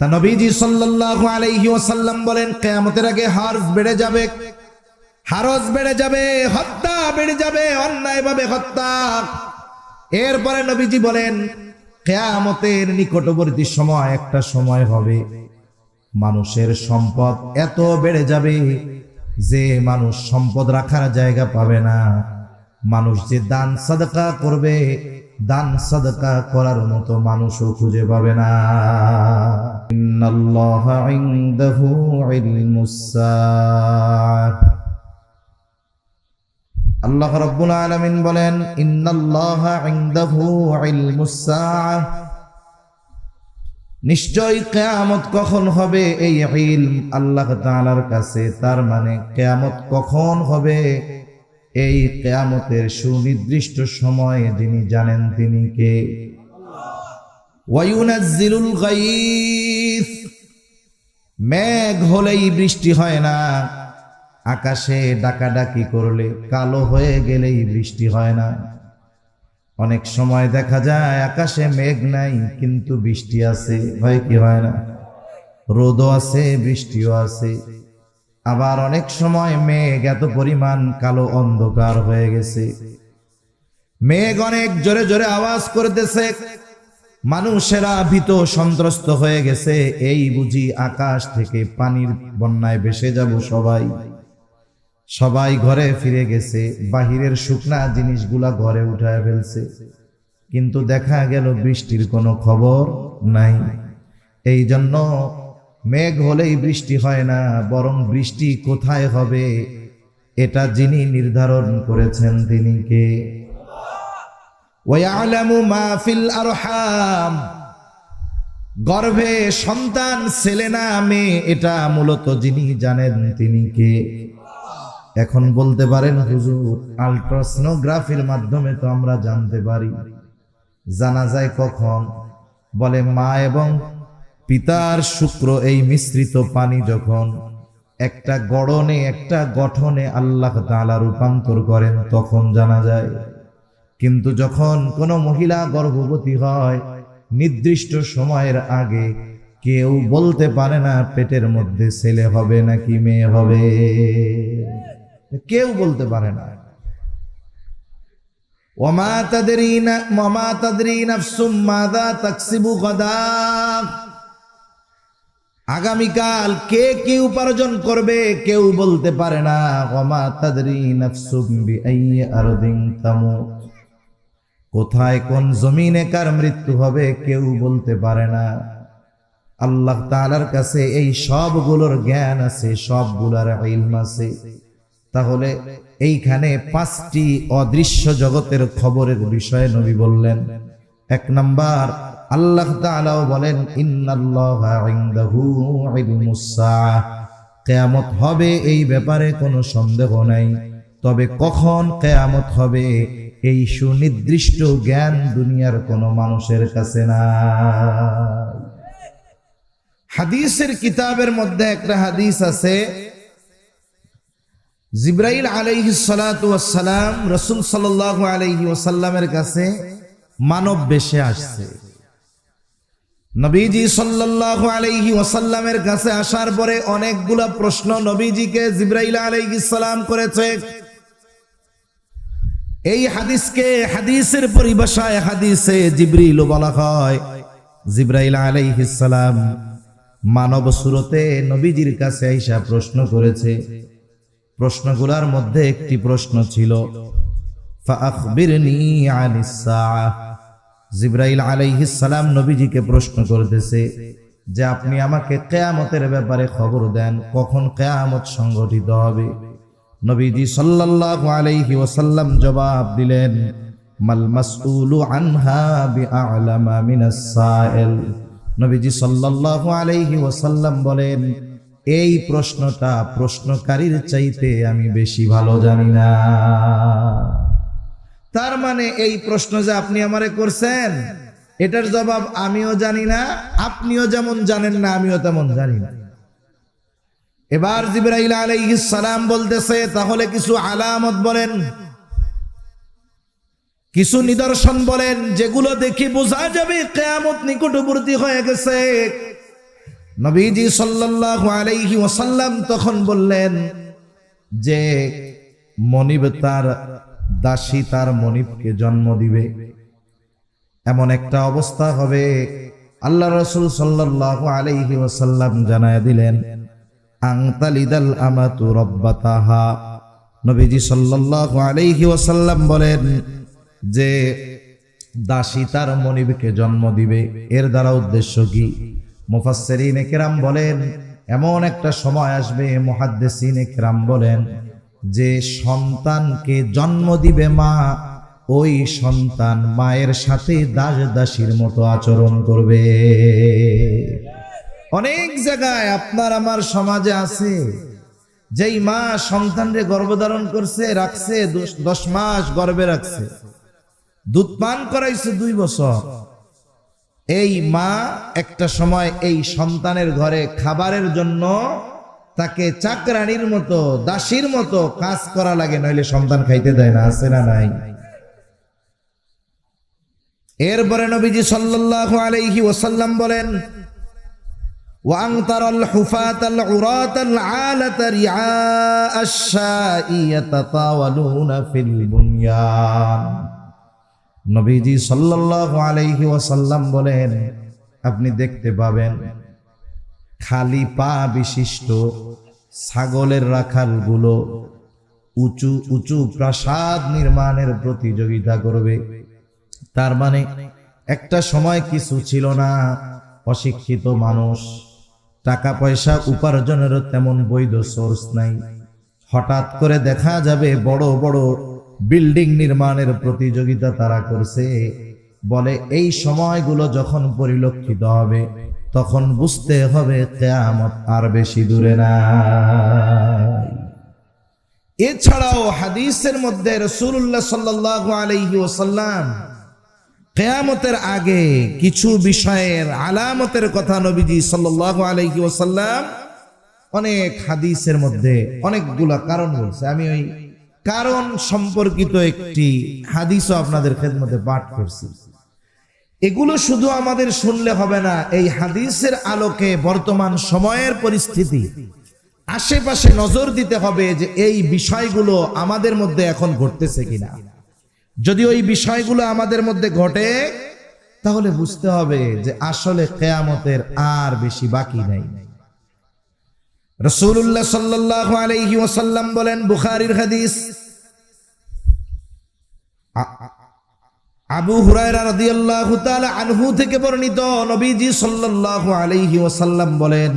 তা নবীজি সাল্লাল্লাহু আলাইহি ওয়াসাল্লাম বলেন, কিয়ামতের আগে হার্স বেড়ে যাবে হারস বেড়ে যাবে, হত্যা বেড়ে যাবে, অন্যায়ভাবে হত্যা। এরপরে নবীজি বলেন, কেয়ামতের নিকটবর্তী সময় একটা সময় হবে, মানুষের সম্পদ এত বেড়ে যাবে যে মানুষ সম্পদ রাখার জায়গা পাবে না। মানুষ যে দান, সাদকা করবে দান সাদকা করার মতো মানুষও খুঁজে পাবে না। আল্লাহ রাব্বুল আলামিন বলেন, ইন্নাল্লাহা নিশ্চয় কিয়ামত কখন হবে এই ইলম আল্লাহ তাআলার কাছে, তার মানে কিয়ামত কখন হবে? এই কিয়ামতের সুনির্দিষ্ট সময় যিনি জানেন তিনি কে? ওয়ায়ুনাজ্জিলুল গায়িস মেঘ হলেই বৃষ্টি হয় না, আকাশে ডাকাডাকি করলে কালো হয়ে গেলেই বৃষ্টি হয় না। অনেক সময় দেখা যায় আকাশে মেঘ নাই, কিন্তু বৃষ্টি আছে, হয় কি হয় না? রোদও আছে, বৃষ্টিও আছে। আবার অনেক সময় মেঘ এত পরিমাণ কালো অন্ধকার হয়ে গেছে। মেঘ অনেক জোরে জোরে আওয়াজ করতেছে। মানুষেরা ভীত সন্ত্রস্ত হয়ে গেছে। এই বুঝি আকাশ থেকে পানির বন্যায় ভেসে যাব সবাই। সবাই ঘরে ফিরে গেছে। বাহিরের শুকনা জিনিসগুলা ঘরে উঠায় ফেলছে। কিন্তু দেখা গেল বৃষ্টির কোনো খবর নাই। এই জন্য মেঘ হলেই বৃষ্টি হয় না, বরং বৃষ্টি কোথায় হবে? এটা যিনি নির্ধারণ করেছেন তিনি কে? গর্ভে সন্তান, ছেলে না মেয়ে, এটা মূলত যিনি জানেন তিনি কে? এখন বলতে পারেন, হুজুর, আলট্রাসনোগ্রাফির মাধ্যমে তো আমরা জানতে পারি। জানা যায় কখন? বলে মা এবং পিতার শুক্র এই মিশ্রিত পানি যখন একটা গড়নে, একটা গঠনে আল্লাহ তাআলা রূপান্তর করেন, তখন জানা যায়, কিন্তু যখন কোনো মহিলা গর্ভবতী হয়, নির্দিষ্ট সময়ের আগে কেউ বলতে পারে না, পেটের মধ্যে ছেলে হবে নাকি মেয়ে হবে? কেউ বলতে পারে না। ওমা তাদরিনা মামা তাদরি নাফসুম মাযা তাকসিবু গাদা আগামীকাল কে কি উপার্জন করবে কেউ বলতে পারে না। কোথায় কোন জমিনে কার মৃত্যু হবে কেউ বলতে পারে না। আল্লাহ তাআলার কাছে এই সবগুলোর জ্ঞান আছে, সবগুলোর ইলম আছে। তাহলে এইখানে পাঁচটি অদৃশ্য জগতের খবরের বিষয়ে নবী বললেন। এক নাম্বার আল্লাহ তাআলাও বলেন কিয়ামত হবে এই ব্যাপারে কোনো সন্দেহ নাই। তবে কখন কিয়ামত হবে, এই সুনির্দিষ্ট জ্ঞান দুনিয়ার কোনো মানুষের কাছে না হাদিসের কিতাবের মধ্যে একটা হাদিস আছে, জিব্রাইল আলাইহি সালাম, রসুল সাল্লাহ আলাইহি ওসাল্লামের কাছে মানব বেশে আসছে। নবীজি সাল্লাহ আলাইহি ওসাল্লামের কাছে আসার পরে অনেকগুলা প্রশ্ন নবীজিকে জিব্রাইল সালাম করেছে। এই হাদিসকে হাদিসের পরিভাষায় হাদিসে জিব্রিল বলা হয়। জিব্রাইল সালাম মানব সুরতে নবীজির কাছে আইসা প্রশ্ন করেছে। প্রশ্নগুলোর মধ্যে একটি প্রশ্ন ছিল ফাআখবিরনি আনিস সাআহ? জিব্রাইল সালাম নবীজিকে প্রশ্ন করতেছে যে আপনি আমাকে কেয়ামতের ব্যাপারে খবর দেন, কখন কেয়ামত সংঘটিত হবে? নবীজি সাল্লাল্লাহু আলাইহি ওয়াসাল্লাম জবাব দিলেন নবীজি সাল্লাল্লাহু আলাইহি ওয়াসাল্লাম বলেন, এই প্রশ্নটা প্রশ্নকারীর চাইতে আমি বেশি ভালো জানি না। তার মানে এই প্রশ্ন যে আপনি আমারে করছেন, এটার জবাব আমিও জানি না, আপনিও যেমন জানেন না, আমিও তেমন জানি না। এবার জিব্রাইল আলাইহিস সালাম বলতেছে, তাহলে কিছু আলামত বলেন, কিছু নিদর্শন বলেন, যেগুলো দেখি বোঝা যাবে কেয়ামত নিকটবর্তী হয়ে গেছে। নবীজি সাল্লাল্লাহু আলাইহি ওয়াসাল্লাম তখন বললেন যে, মনিব তার দাসী তার মনিবকে জন্ম দিবে। এমন একটা অবস্থা হবে। আল্লাহ রসুল সাল্লাহ আলাইহি ওয়াসাল্লাম জানায় দিলেন, আংতালিদাল আমাতু রব্বাতাহা। নবীজি সাল্লাল্লাহু আলাইহি ওয়াসাল্লাম বলেন যে, দাসী তার মনিবকে জন্ম দিবে। এর দ্বারা উদ্দেশ্য কি? মুফাসসিরিন কেরাম বলেন, এমন একটা সময় আসবে, মুহাদ্দিসিন কেরাম বলেন যে সন্তানকে জন্ম দিবে মা, ওই সন্তান মায়ের সাথে দাস দাসীর মতো আচরণ করবে। অনেক জায়গায় আপনার আমার সমাজে আছে, যেই মা সন্তানরে গর্ভধারণ করছে, রাখছে, দশ- মাস গর্ভে রাখছে, দুধ পান করাইছে দুই বছর। এই মা একটা সময় এই সন্তানের ঘরে খাবারের জন্য তাকে চাকরানির মতো দাসীর মতো কাজ করা লাগে নইলে সন্তান খাইতে দেয় না আছে না নাই এরপরে নবীজি সাল্লাল্লাহু আলাইহি ওয়াসাল্লাম বলেন وأن ترى الحفاة العراة العالة رعاء الشاء يتطاولون في البنيان নবীজি সাল্লাল্লাহু আলাইহি ওয়াসাল্লাম বলেন আপনি দেখতে পাবেন খালি পা বিশিষ্ট ছাগলের রাখালগুলো উঁচু উঁচু প্রাসাদ নির্মাণের প্রতিযোগিতা করবে। তার মানে একটা সময় কিছু ছিল না, অশিক্ষিত মানুষ, টাকা পয়সা উপার্জনেরও তেমন বৈধ সোর্স নাই। হঠাৎ করে দেখা যাবে বড় বড় বিল্ডিং নির্মাণের প্রতিযোগিতা তারা করছে। বলে এই সময়গুলো যখন পরিলক্ষিত হবে তখন বুঝতে হবে কেয়ামত আর বেশি দূরে না এছাড়াও হাদিসের মধ্যে রসুল্লাহ সাল্লাল্লাহু আলাইহি ওসাল্লাম কেয়ামতের আগে কিছু বিষয়ের আলামতের কথা নবীজি সাল্লাল্লাহু আলাইহি ওসাল্লাম অনেক হাদিসের মধ্যে অনেকগুলা কারণ বলছে। আমি ওই কারণ সম্পর্কিত একটি হাদিসও আপনাদের খেদমতে পাঠ করছি। এগুলো শুধু আমাদের শুনলে হবে না, এই হাদিসের আলোকে বর্তমান সময়ের পরিস্থিতি। আশেপাশে নজর দিতে হবে যে এই বিষয়গুলো আমাদের মধ্যে এখন ঘটতেছে কিনা। যদি ওই বিষয়গুলো আমাদের মধ্যে ঘটে, তাহলে বুঝতে হবে যে আসলে কেয়ামতের আর বেশি বাকি নাই। রসুল্লাহ সাল্লাহ ওসাল্লাম বলেন, বুখারির হাদিস আবু আনহু থেকে বর্ণিত নবীজি সাল্লাল্লাহু আলাইহি ওয়াসাল্লাম বলেন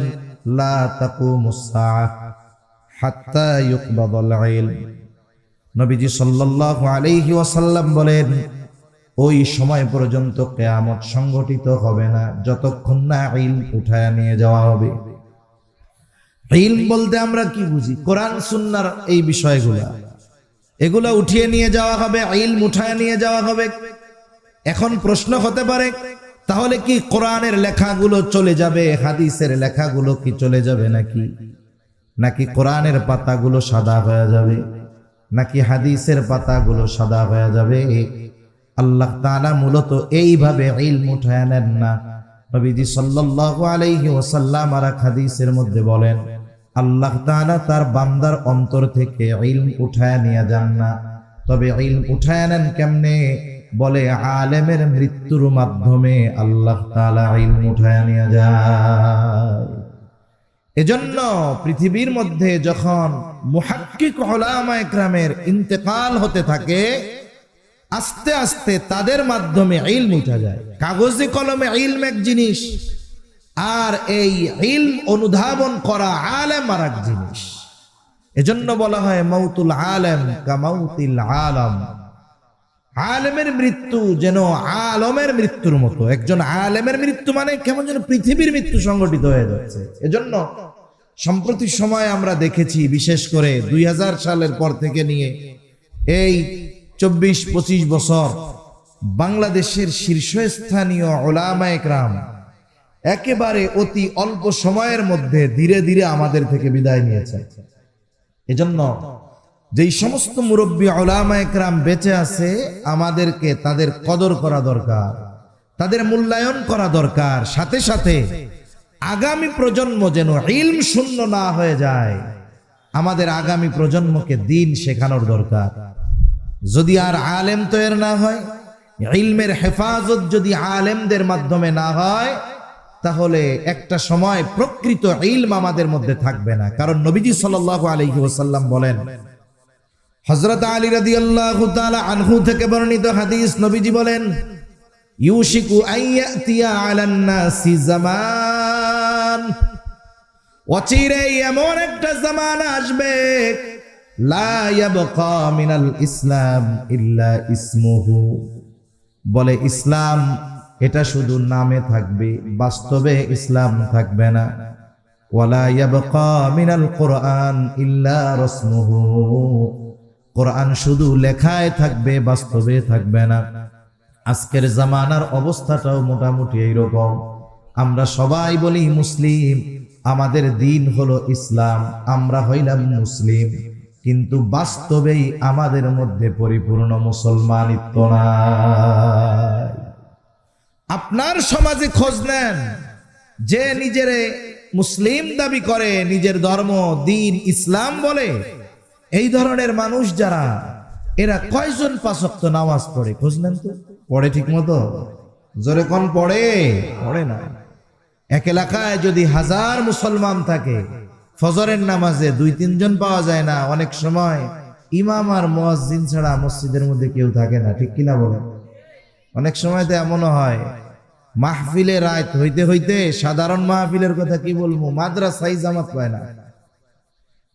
নবীজি সাল্লাল্লাহু আলাইহি ওয়াসাল্লাম বলেন, ওই সময় পর্যন্ত কেয়ামত সংগঠিত হবে না, যতক্ষণ না ইলম উঠায় নিয়ে যাওয়া হবে। ইলম বলতে আমরা কি বুঝি? কোরআন, সুন্নার এই বিষয়গুলো। এগুলো উঠিয়ে নিয়ে যাওয়া হবে ইলম উঠায় নিয়ে যাওয়া হবে। এখন প্রশ্ন হতে পারে, তাহলে কি কোরআনের লেখাগুলো চলে যাবে, হাদিসের লেখাগুলো কি চলে যাবে নাকি? নাকি কোরআনের পাতাগুলো সাদা হয়ে যাবে? নাকি হাদিসের পাতাগুলো সাদা হয়ে যাবে? আল্লাহ তাআলা মূলত এইভাবে ইলম উঠায় নেন না। নবীজি আলাইহি আর হাদিসের মধ্যে বলেন, আল্লাহ তার বান্দার অন্তর থেকে ইলম উঠায় নিয়ে যান না। তবে ইলম উঠায় নেন কেমনে? বলে, আলেমের মৃত্যুর মাধ্যমে আল্লাহ ইলম উঠায় নিয়ে যায়। এজন্য পৃথিবীর মধ্যে যখন মুহাক্কিক ওলামা একরামের ইন্তেকাল হতে থাকে, আস্তে আস্তে তাদের মাধ্যমে ইলম উঠা যায়। কাগজে কলমে ইলম এক জিনিস, আর এই ইলম অনুধাবন করা আলেম আর এক জিনিস। এজন্য বলা হয় মৌতুল আলেম কামাউতিল আলম। আলেমের মৃত্যু যেন আলমের মৃত্যুর মতো। একজন আলেমের মৃত্যু মানে কেমন যেন পৃথিবীর মৃত্যু সংগঠিত হয়ে যাচ্ছে। এজন্য সম্প্রতি সময় আমরা দেখেছি, বিশেষ করে দুই সালের পর থেকে নিয়ে এই চব্বিশ পঁচিশ বছর বাংলাদেশের শীর্ষস্থানীয় ওলামা একরাম একেবারে অতি অল্প সময়ের মধ্যে ধীরে ধীরে আমাদের থেকে বিদায় নিয়েছে। এজন্য যেই সমস্ত মুরব্বী ওলামা একরাম বেঁচে আছে, আমাদেরকে তাদের কদর করা দরকার, তাদের মূল্যায়ন করা দরকার। সাথে সাথে আগামী প্রজন্ম যেন ইলম শূন্য না হয়ে যায়, আমাদের আগামী প্রজন্মকে দিন শেখানোর দরকার। যদি আর আলেম তৈরি না হয়, ইলমের হেফাজত যদি আলেমদের মাধ্যমে না হয় তাহলে একটা সময় প্রকৃত ইলম আমাদের মধ্যে থাকবে না। কারণ নবীজি সাল্লাল্লাহু আলাইহি ওয়াসাল্লাম বলেন, হযরত আলী রাদিয়াল্লাহু তাআলা আনহু থেকে বর্ণিত হাদিস নবীজি বলেন, ইউশিকু আইয়াতিয়া আলান নাসি জামান। অচিরেই এমন একটা জামানা আসবে, লা ইয়াবকা ইসলাম বলে, ইসলাম এটা শুধু নামে থাকবে, বাস্তবে ইসলাম থাকবে না। ওয়ালা ইয়াবকা মিনাল কোরআন ইল্লা রসমুহু। কোরআন শুধু লেখায় থাকবে, বাস্তবে থাকবে না। আজকের জামানার অবস্থাটাও মোটামুটি এইরকম। আমরা সবাই বলি মুসলিম, আমাদের দিন হলো ইসলাম, আমরা হইলাম মুসলিম। কিন্তু বাস্তবেই আমাদের মধ্যে পরিপূর্ণ মুসলমানিত্ব নাই। আপনার সমাজে খোঁজ নেন। যে নিজের মুসলিম দাবি করে, নিজের ধর্ম, দিন, ইসলাম বলে, এই ধরনের মানুষ যারা, এরা কয়জন পাঁচক্ত নামাজ পড়ে? খোঁজ নেন তো। পড়ে ঠিক মতো? জোরে কম পড়ে? পড়ে না। এক এলাকায় যদি হাজার মুসলমান থাকে, ফজরের নামাজে দুই, তিনজন পাওয়া যায় না। অনেক সময় ইমাম আর মুয়াজ্জিন ছাড়া মসজিদের মধ্যে কেউ থাকে না। ঠিক কিনা বলেন? অনেক সময় তো এমনও হয়, মাহফিলে রাত হইতে হইতে সাধারণ মাহফিলের কথা কি বলব? মাদ্রাসাই জামাত পায় না।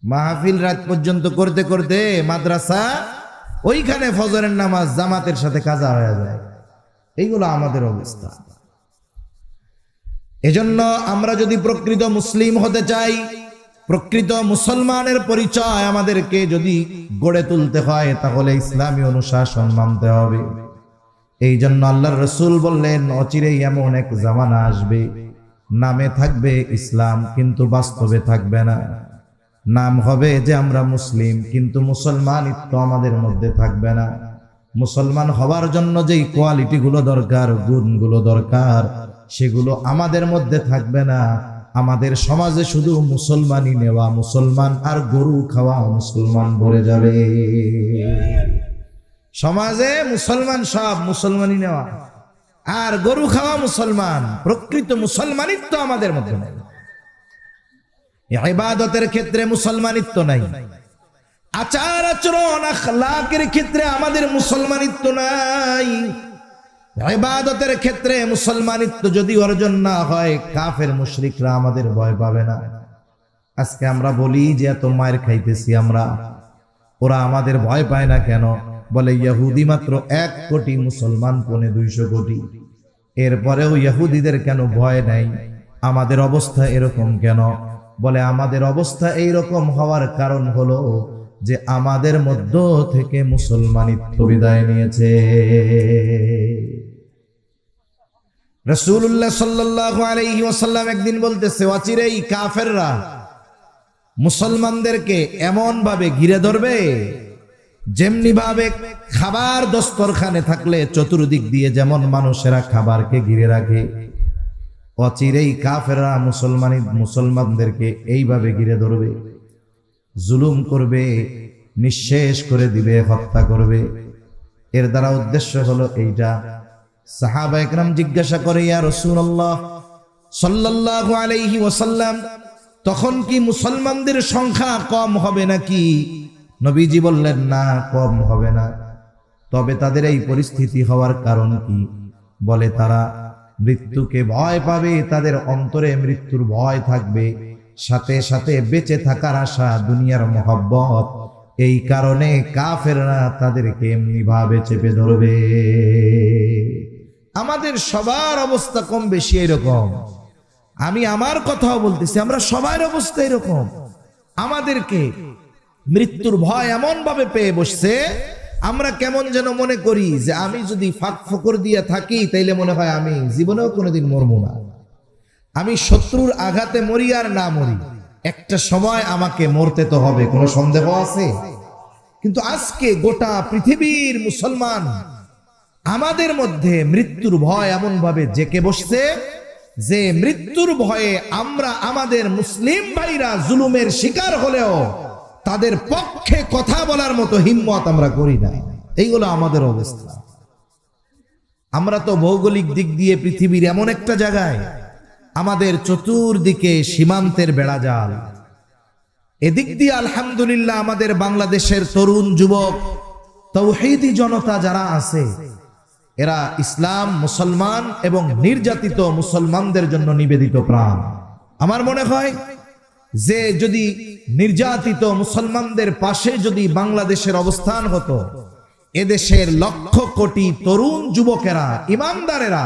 মাহফিল রাত পর্যন্ত করতে করতে মাদ্রাসা ওইখানে ফজরের নামাজ জামাতের সাথে কাজা হয়ে যায়। এইগুলো আমাদের অবস্থা। এজন্য আমরা যদি প্রকৃত মুসলিম হতে চাই, প্রকৃত মুসলমানের পরিচয় আমাদেরকে যদি গড়ে তুলতে হয়, তাহলে ইসলামী অনুশাসন মানতে হবে। এই জন্য আল্লাহর রসুল বললেন অচিরেই এমন এক জামানা আসবে। নামে থাকবে ইসলাম, কিন্তু বাস্তবে থাকবে না। নাম হবে যে আমরা মুসলিম, কিন্তু মুসলমানিত্ব আমাদের মধ্যে থাকবে না। মুসলমান হবার জন্য যেই কোয়ালিটিগুলো দরকার, গুণগুলো দরকার, সেগুলো আমাদের মধ্যে থাকবে না। আমাদের সমাজে শুধু মুসলমানই নেওয়া মুসলমান, আর গরু খাওয়া মুসলমান ভরে যাবে। সমাজে মুসলমান সব মুসলমানই নেওয়া। আর গরু খাওয়া মুসলমান, প্রকৃত মুসলমানিত্ব আমাদের মধ্যে নেই। ইবাদতের ক্ষেত্রে মুসলমানিত্ব নাই। আচার আচরণ, আখলাকের ক্ষেত্রে আমাদের মুসলমানিত্ব নাই। ইবাদতের ক্ষেত্রে মুসলমানিত্ব যদি অর্জন না হয়, কাফের মুশরিকরা আমাদের ভয় পাবে না। আজকে আমরা বলি যে, এত মায়ের খাইতেছি আমরা। ওরা আমাদের ভয় পায় না কেন? বলে, ইহুদি মাত্র এক কোটি মুসলমান, পনে দুইশো কোটি। এরপরেও ইহুদিদের কেন ভয় নাই? আমাদের অবস্থা এরকম কেন? বলে, আমাদের অবস্থা এই রকম হওয়ার কারণ হলো যে আমাদের মধ্য থেকে মুসলমানিত্ব বিদায় নিয়েছে। রসুল্লাহ সাল্লাহ আলাইহি ওয়াসাল্লাম একদিন বলতেছে অচিরেই কাফেররা মুসলমানদেরকে এমন ভাবে ঘিরে ধরবে যেমনি ভাবে খাবার দস্তরখানে থাকলে চতুর্দিক দিয়ে যেমন মানুষেরা খাবারকে ঘিরে রাখে, অচিরেই কাফেররা মুসলমানি মুসলমানদেরকে এইভাবে ঘিরে ধরবে, জুলুম করবে, নিঃশেষ করে দিবে, হত্যা করবে। এর দ্বারা উদ্দেশ্য হলো এইটা। সাহাবা একরাম জিজ্ঞাসা করে, ইয়া রসুল্লাহ সাল্লাল্লাহু আলাইহি ওয়াসাল্লাম, তখন কি মুসলমানদের সংখ্যা কম হবে নাকি? নবীজি বললেন, না, কম হবে না। তবে তাদের এই পরিস্থিতি হওয়ার কারণ কি? বলে তারা, মৃত্যুকে ভয় পাবে, তাদের অন্তরে মৃত্যুর ভয় থাকবে। সাথে সাথে বেঁচে থাকার আশা, দুনিয়ার মহব্বত। এই কারণে কাফেররা তাদেরকে এমনি ভাবে চেপে ধরবে। আমাদের সবার অবস্থা কম বেশি এরকম। আমি আমার কথাও বলতেছি, আমরা সবার অবস্থা এরকম। আমাদেরকে মৃত্যুর ভয় এমন ভাবে পেয়ে বসছে, আমরা কেমন যেন মনে করি যে আমি যদি ফাঁক ফকর দিয়ে থাকি, তাইলে মনে হয় আমি জীবনেও কোনোদিন মরবো না। আমি শত্রুর আঘাতে মরি আর না মরি, একটা সময় আমাকে মরতে তো হবে, কোনো সন্দেহ আছে? কিন্তু আজকে গোটা পৃথিবীর মুসলমান আমাদের মধ্যে মৃত্যুর ভয় এমন ভাবে জেকে বসছে যে মৃত্যুর ভয়ে আমরা আমাদের মুসলিম ভাইরা জুলুমের শিকার হলেও তাদের পক্ষে কথা বলার মতো হিম্মত আমরা করি না। এইগুলো আমাদের অবস্থা। আমরা তো ভৌগোলিক দিক দিয়ে পৃথিবীর এমন একটা জায়গায়, আমাদের চতুর্দিকে সীমান্তের বেড়া বেড়াজাল এদিক দিয়ে আলহামদুলিল্লাহ আমাদের বাংলাদেশের তরুণ যুবক, তৌহিদি জনতা যারা আছে, এরা ইসলাম, মুসলমান এবং নির্যাতিত মুসলমানদের জন্য নিবেদিত প্রাণ। আমার মনে হয় যে যদি নির্যাতিত মুসলমানদের পাশে যদি বাংলাদেশের অবস্থান হতো, এদেশের লক্ষ কোটি তরুণ যুবকেরা, ইমানদারেরা,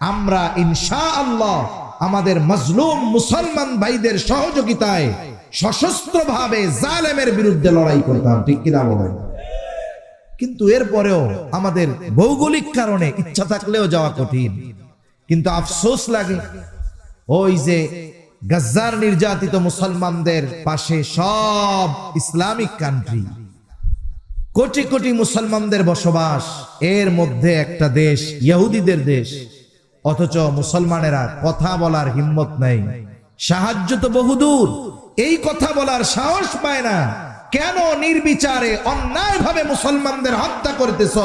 আমরা ইনশা আল্লাহ আমাদের মজলুম মুসলমান ভাইদের সহযোগিতায় সশস্ত্র ভাবে জালেমের বিরুদ্ধে লড়াই করতাম, ঠিক কিনা বলেন? কিন্তু এরপরেও আমাদের ভৌগোলিক কারণে ইচ্ছা থাকলেও যাওয়া কঠিন। কিন্তু আফসোস লাগে, ওই যে গাজ্জার নির্যাতিত মুসলমানদের পাশে সব ইসলামিক কান্ট্রি কোটি কোটি মুসলমানদের বসবাস, এর মধ্যে একটা দেশ ইহুদিদের দেশ। অথচ মুসলমানেরা কথা বলার হিম্মত নেই। সাহায্য তো বহুদূর। এই কথা বলার সাহস পায় না। কেন নির্বিচারে অন্যায়ভাবে মুসলমানদের হত্যা করতেছ?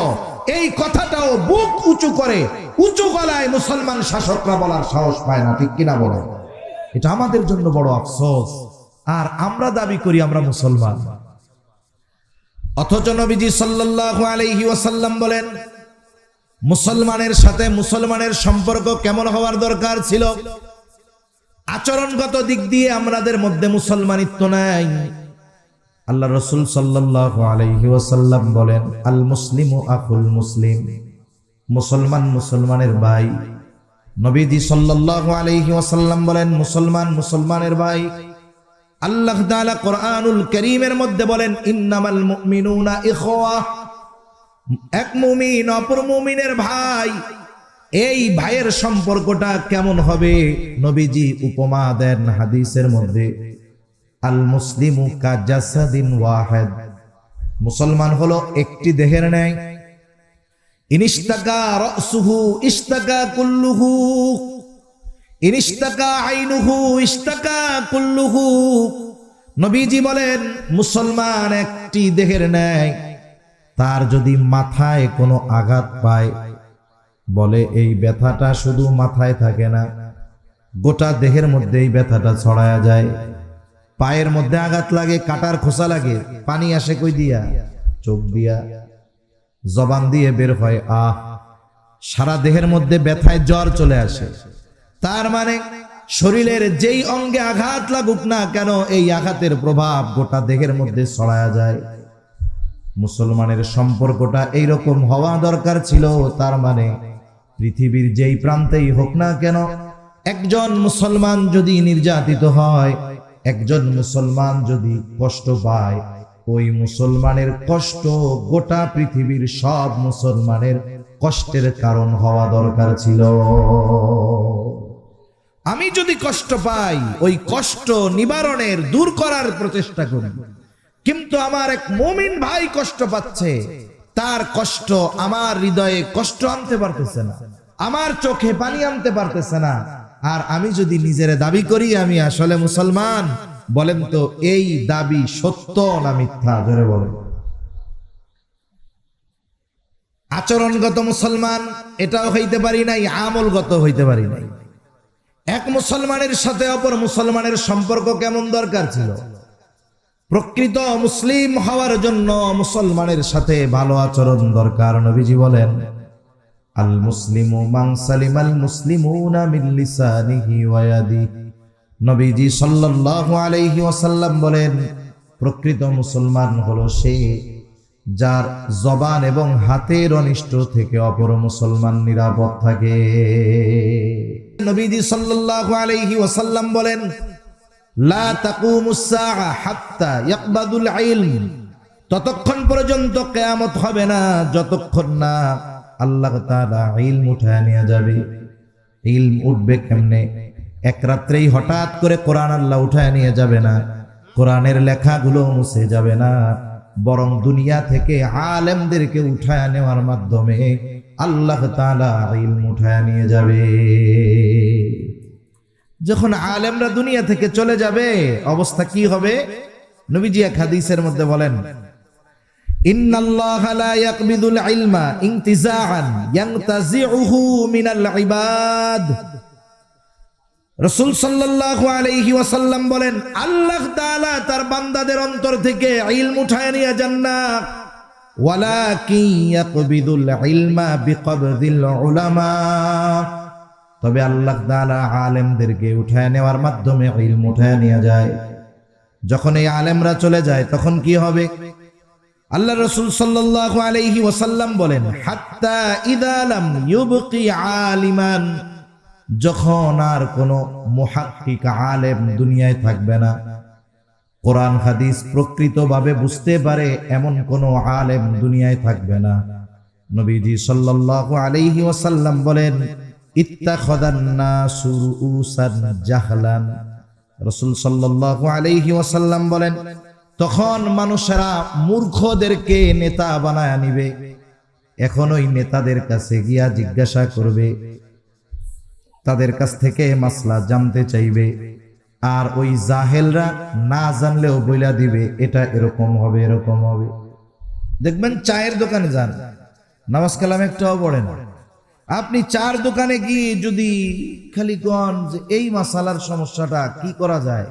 এই কথাটাও বুক উঁচু করে, উঁচু গলায় মুসলমান শাসকরা বলার সাহস পায় না, ঠিক কিনা বলে? এটা আমাদের জন্য বড় আফসোস। আর আমরা দাবি করি আমরা মুসলমান। অথচ নবীজি সাল্লাল্লাহু আলাইহি ওয়াসাল্লাম বলেন, মুসলমানের সাথে মুসলমানের সম্পর্ক কেমন হওয়ার দরকার ছিল? আচরণগত দিক দিয়ে আমাদের মধ্যে মুসলমানিত্ব নাই। আল্লাহ রসুল সাল্লাল্লাহু আলাইহি ওয়াসাল্লাম বলেন আল মুসলিমু আকুল মুসলিম মুসলমান মুসলমানের ভাই। নবীজি সাল্লাল্লাহু আলাইহি ওয়াসাল্লাম বলেন, মুসলমান মুসলমানের ভাই। আল্লাহ তাআলা কোরআনুল করিমের মধ্যে বলেন, ইন্নামাল মুমিনুনা ইখওয়া। এক মুমিন অপর মুমিনের ভাই, এই ভাইয়ের সম্পর্কটা কেমন হবে? নবীজি উপমা দেন হাদিসের মধ্যে। আল মুসলিমু কাজাসাদিন ওয়াহেদ। মুসলমান হলো একটি দেহের ন্যায় রসুহু কুল্লুহু। কুল্লুহু। নবীজি বলেন, মুসলমান একটি দেহের ন্যায়, তার যদি মাথায় কোনো আঘাত পায়, বলে এই ব্যথাটা শুধু মাথায় থাকে না, গোটা দেহের মধ্যে এই ব্যথাটা ছড়ায়া যায়। পায়ের মধ্যে আঘাত লাগে, কাটার খোসা লাগে, পানি আসে কই দিয়া? চোখ দিয়া। জবান দিয়ে বের হয়, আহ, সারা দেহের মধ্যে ব্যথায় জ্বর চলে আসে। তার মানে শরীরের যেই অঙ্গে আঘাত লাগুক না কেন, এই আঘাতের প্রভাব গোটা দেহের মধ্যে ছড়ায়া যায়। মুসলমানের সম্পর্কটা এইরকম হওয়া দরকার ছিল, তার মানে পৃথিবীর যেই প্রান্তেই হোক না কেন, একজন মুসলমান যদি নির্যাতিত হয়, একজন মুসলমান যদি কষ্ট পায় ওই মুসলমানের কষ্ট গোটা পৃথিবীর সব মুসলমানের কষ্টের কারণ হওয়া দরকার ছিল। আমি যদি কষ্ট পাই, ওই কষ্ট নিবারণের দূর করার প্রচেষ্টা করি। কিন্তু আমার এক মুমিন ভাই কষ্ট পাচ্ছে, তার কষ্ট আমার হৃদয়ে কষ্ট আনতে পারতেছে না, আমার চোখে পানি আনতে পারতেছে না। আর আমি যদি নিজের দাবি করি, আমি আসলে মুসলমান বলেন তো, এই দাবি সত্য না মিথ্যা? জোরে বলেন। আচরণগত মুসলমান, এটাও হইতে পারি নাই, আমলগত হইতে পারি নাই। এক মুসলমানের সাথে অপর মুসলমানের সম্পর্ক কেমন দরকার ছিল? প্রকৃত মুসলিম হওয়ার জন্য মুসলমানের সাথে ভালো আচরণ দরকার, নবীজি বলেন, আল মুসলিমু মান সালিমাল মুসলিমুনা মিন লিসানিহি ওয়া ইয়াদিহি। নবীজি সাল্লাল্লাহু আলাইহি ওয়াসাল্লাম বলেন, প্রকৃত মুসলমান হলো সে যার জবান এবং হাতের অনিষ্ট থেকে অপর মুসলমান নিরাপদ থাকে। নবীজি সাল্লাল্লাহু আলাইহি ওয়াসাল্লাম বলেন, লা তাকুমুস সাআ হাত্তা ইয়াকবাদুল ইলম। ততক্ষণ পর্যন্ত কেয়ামত হবে না, যতক্ষণ না আল্লাহ তাআলা ইলম উঠায় নিয়ে যাবে। ইলম উঠবে কেমনে? এক রাত্রেই হঠাৎ করে কোরআন আল্লাহ উঠায় নিয়ে যাবে না। কোরআনের লেখাগুলো মুছে যাবে না। বরং দুনিয়া থেকে আলেমদেরকে উঠায় নেওয়ার মাধ্যমে আল্লাহ ইলম উঠায় নিয়ে যাবে। যখন আলেমরা দুনিয়া থেকে চলে যাবে, অবস্থা কি হবে? নবীজি এক হাদিসের মধ্যে বলেন, ইন্নাল্লাহা লা ইবাদ। রাসূল সাল্লাল্লাহু আলাইহি ওয়াসাল্লাম বলেন, আল্লাহ তাআলা তার বান্দাদের অন্তর থেকে ইলম উঠায় নিয়ে যান না। তবে আল্লাহ তাআলা আলেমদেরকে উঠায় নেওয়ার মাধ্যমে ইলম উঠায় নিয়ে যায়। যখন এই আলেমরা চলে যায়, তখন কি হবে? আল্লাহ রসুল সাল্লাল্লাহু আলাইহি ওয়াসাল্লাম বলেন, হাত্তা ইদা লাম ইউবকি আলিমান। যখন আর কোনো মুহাক্কিক আলেম দুনিয়ায় থাকবে না, কোরআন হাদিস প্রকৃতভাবে বুঝতে পারে এমন কোন আলেম দুনিয়ায় থাকবে না। নবীজি সাল্লাল্লাহু আলাইহি ওয়াসাল্লাম বলেন জাহলান। রাসূল সাল্লাল্লাহু আলাইহি ওয়াসাল্লাম বলেন, তখন মানুষেরা মূর্খদেরকে নেতা বানায় নিবে এখন ওই নেতাদের কাছে গিয়া জিজ্ঞাসা করবে তাদের কাছ থেকে মাসলা জানতে চাইবে। আর ওই জাহেলরা না জানলেও বইলা দিবে, এটা এরকম হবে এরকম হবে। দেখবেন চায়ের দোকানে যান, নামাজ কালাম একটাও পড়েন। আপনি চার দোকানে গিয়ে যদি খালি কন যে এই মাসালার সমস্যাটা কি করা যায়?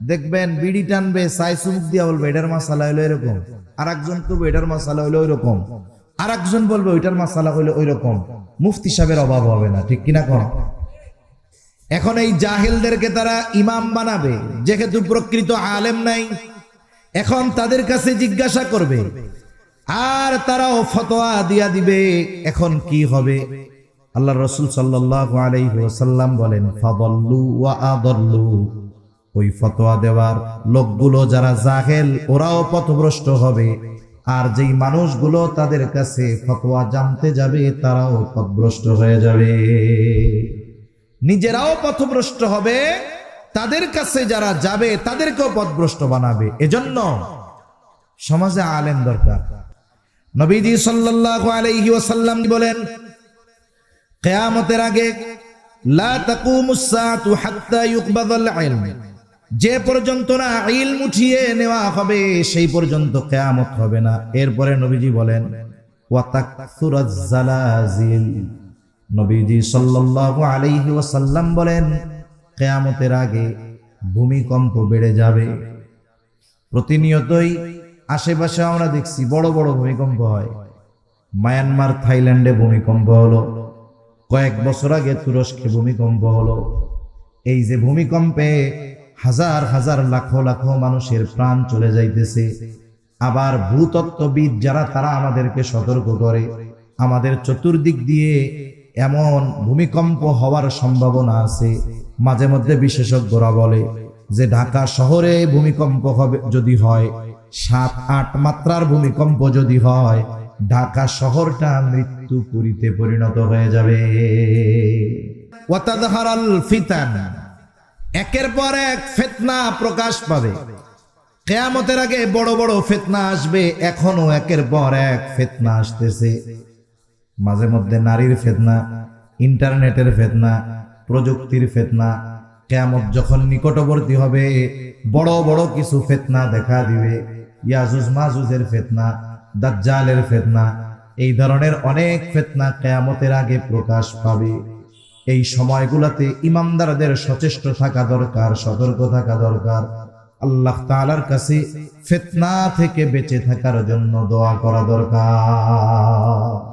দেখবেন বিড়ি টানবে সাই দিয়া বলবে, এটার মাসালা হলো এরকম। আর একজন করবে এটার মাসালা হলো ওইরকম। আর একজন বলবে, ওইটার মাসালা হলো ওই রকম মুফতি সাহেবের অভাব হবে না, ঠিক কিনা কোন? এখন এই জাহেলদেরকে তারা ইমাম বানাবে, যেহেতু প্রকৃত আলেম নাই, এখন তাদের কাছে জিজ্ঞাসা করবে, আর তারাও ফতোয়া দিয়া দিবে, এখন কি হবে? আল্লাহ রসুল আলাইহি বলেন ওয়া আদল্লু। ওই ফতোয়া দেওয়ার লোকগুলো যারা জাহেল, ওরাও পথভ্রষ্ট হবে। আর যেই মানুষগুলো তাদের কাছে ফতোয়া জানতে যাবে, তারাও পথভ্রষ্ট হয়ে যাবে। নিজেরাও পথভ্রষ্ট হবে। তাদের কাছে যারা যাবে, তাদেরকেও পথভ্রষ্ট বানাবে। এজন্য সমাজে আলেম দরকার। নবীজি সাল্লাল্লাহু আলাইহি ওয়াসাল্লাম বলেন? কিয়ামতের আগে, লা তাকুমুস সাআতু হাত্তা ইউকবাদাল ইলম। যে পর্যন্ত না ইলম উঠিয়ে নেওয়া হবে, সেই পর্যন্ত কেয়ামত হবে না। এরপরে নবীজি বলেন নবীজি সাল্লাল্লাহু আলাইহি ওয়াসাল্লাম বলেন, কেয়ামতের আগে ভূমিকম্প বেড়ে যাবে। প্রতিনিয়তই আশেপাশে আমরা দেখছি বড় বড় ভূমিকম্প হয়। মায়ানমার, থাইল্যান্ডে ভূমিকম্প হলো। কয়েক বছর আগে তুরস্কে ভূমিকম্প হলো। এই যে ভূমিকম্পে হাজার হাজার লাখো লাখো মানুষের প্রাণ চলে যাইতেছে। আবার ভূতত্ত্ববিদ যারা, তারা আমাদেরকে সতর্ক করে। আমাদের চতুর্দিক দিয়ে এমন ভূমিকম্প হওয়ার সম্ভাবনা আছে। মাঝে মধ্যে বিশেষজ্ঞরা বলে যে, ঢাকা শহরে ভূমিকম্প হবে যদি হয়, সাত, আট মাত্রার ভূমিকম্প যদি হয়, ঢাকা শহরটা মৃত্যু পরিণত হয়ে যাবে। ওয়াতাদহারাল ফিতান। একের পর এক ফেতনা প্রকাশ পাবে। কেয়ামতের আগে বড় বড় ফেতনা আসবে, এখনও একের পর এক ফেতনা আসতেছে। মাঝে মধ্যে নারীর ফেতনা, ইন্টারনেটের ফেতনা, প্রযুক্তির ফেতনা, কেয়ামত যখন নিকটবর্তী হবে, বড় বড় কিছু ফেতনা দেখা দিবে। ইয়াজুজ মাজুজের ফেতনা, দাজ্জালের ফেতনা, এই ধরনের অনেক ফেতনা কেয়ামতের আগে প্রকাশ পাবে। এই সময়গুলোতে ইমানদারদের সচেষ্ট থাকা দরকার, সতর্ক থাকা দরকার। আল্লাহ তালার কাছে ফেতনা থেকে বেঁচে থাকার জন্য দোয়া করা দরকার।